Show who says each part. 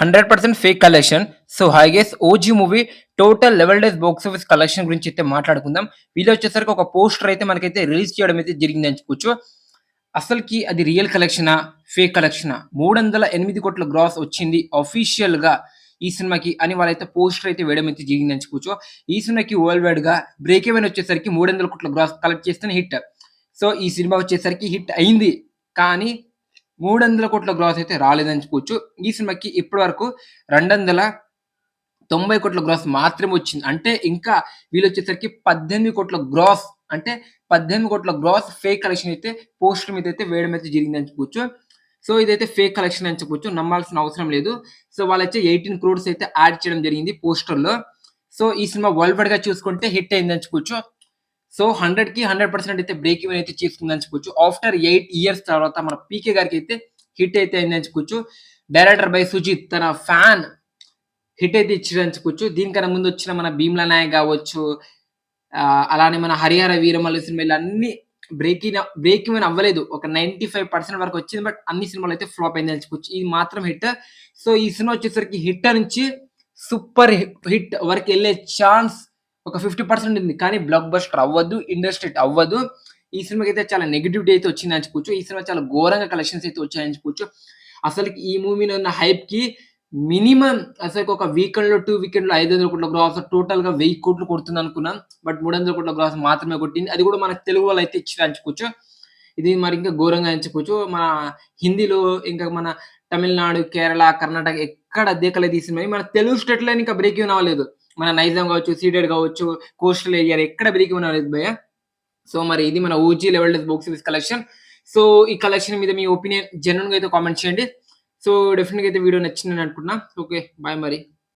Speaker 1: Hundred percent fake collection so hi guys OG movie total level days box office collection గురించి అయితే మాట్లాడుకుందాం. వీళ్ళు వచ్చేసరికి ఒక పోస్టర్ అయితే మనకైతే రిలీజ్ చేయడం అయితే జరిగింది అని అసలుకి అది రియల్ కలెక్షనా ఫేక్ కలెక్షనా మూడు వందల ఎనిమిది కోట్ల గ్రాస్ వచ్చింది అఫీషియల్గా ఈ సినిమాకి అని వాళ్ళైతే పోస్టర్ అయితే వేయడం అయితే జరిగింది అని ఈ సినిమాకి వరల్డ్ వైడ్గా బ్రేక్ ఈవెన్ వచ్చేసరికి మూడు వందల కోట్ల గ్రాస్ కలెక్ట్ చేస్తేనే హిట్ సో ఈ సినిమా వచ్చేసరికి హిట్ అయింది. కానీ మూడు వందల కోట్ల గ్రాస్ అయితే రాలేదని చెప్పుకోవచ్చు ఈ సినిమాకి ఇప్పటి వరకు రెండు వందల తొంభై కోట్ల గ్రాస్ మాత్రమే వచ్చింది. అంటే ఇంకా వీళ్ళు వచ్చేసరికి పద్దెనిమిది కోట్ల గ్రాస్ అంటే పద్దెనిమిది కోట్ల గ్రాస్ ఫేక్ కలెక్షన్ అయితే పోస్టర్ మీద అయితే వేయడం అయితే జరిగిందని చెప్పుకోవచ్చు సో ఇదైతే ఫేక్ కలెక్షన్ అని చెప్పొచ్చు. నమ్మాల్సిన అవసరం లేదు. సో వాళ్ళైతే ఎయిటీన్ క్రోడ్స్ అయితే యాడ్ చేయడం జరిగింది పోస్టర్లో సో ఈ సినిమా వరల్డ్ వైడ్గా చూసుకుంటే హిట్ అయింది అని సో హండ్రెడ్కి హండ్రెడ్ పర్సెంట్ అయితే బ్రేక్ ఈవెన్ అయితే చేసుకుందని చెప్పుకోవచ్చు ఆఫ్టర్ ఎయిట్ ఇయర్స్ తర్వాత మన పీకే గారికి అయితే హిట్ అయితే అయిందని చెప్పుకోవచ్చు డైరెక్టర్ బై సుజిత్ తన ఫ్యాన్ హిట్ అయితే ఇచ్చారని చెప్పుకోవచ్చు దీనికన్నా ముందు వచ్చిన మన భీమ్లా నాయక్ కావచ్చు ఆ, అలానే మన హరిహర వీరమల్లి సినిమాలు అన్ని బ్రేక్ బ్రేక్ ఈవెన్ అవ్వలేదు. ఒక నైన్టీ ఫైవ్ పర్సెంట్ వరకు వచ్చింది బట్ అన్ని సినిమాలు అయితే ఫ్లాప్ అయింది అని ఇది మాత్రం హిట్ సో ఈ సినిమా వచ్చేసరికి హిట్ నుంచి సూపర్ హిట్ వరకు వెళ్ళే ఛాన్స్ ఒక ఫిఫ్టీ పర్సెంట్ ఉంది. కానీ బ్లాక్ బస్టర్ అవ్వద్దు ఇండస్ట్రీ అవ్వదు. ఈ సినిమాకి అయితే చాలా నెగిటివిటీ అయితే వచ్చింది అని చెప్పుకోవచ్చు ఈ సినిమా చాలా ఘోరంగా కలెక్షన్స్ అయితే వచ్చాయని చెప్పుకోవచ్చు అసలు ఈ మూవీలో ఉన్న హైప్కి మినిమం అసలు ఒక వీకెండ్లో టూ వీకెండ్లో ఐదు వందల కోట్ల గ్రాస్ టోటల్గా వెయ్యి కోట్లు కొడుతుంది అనుకున్నాం. బట్ మూడు వందల కోట్ల గ్రాస్ మాత్రమే కొట్టింది. అది కూడా మన తెలుగు వాళ్ళు అయితే ఇచ్చి చెప్పుకోవచ్చు ఇది మరి ఇంకా ఘోరంగా చెప్పుకోవచ్చు మన హిందీలో ఇంకా మన తమిళనాడు కేరళ కర్ణాటక ఎక్కడ దేకలేదు ఈ సినిమా మన తెలుగు స్టేట్లో ఇంకా బ్రేక్ ఇవ్వన్ అవ్వలేదు. మన నైజాం కావచ్చు సీడెడ్ కావచ్చు కోస్టల్ ఏరియా ఎక్కడ పెరిగి ఉన్నారు అవ్వలేదు భయ్య. సో మరి ఇది మన OG level box box office collection so ఈ కలెక్షన్ మీద మీ ఒపీనియన్ జనరల్గా అయితే కామెంట్ చేయండి. సో డెఫినెట్గా అయితే వీడియో నచ్చిందని అనుకుంటున్నా. ఓకే బాయ్ మరి.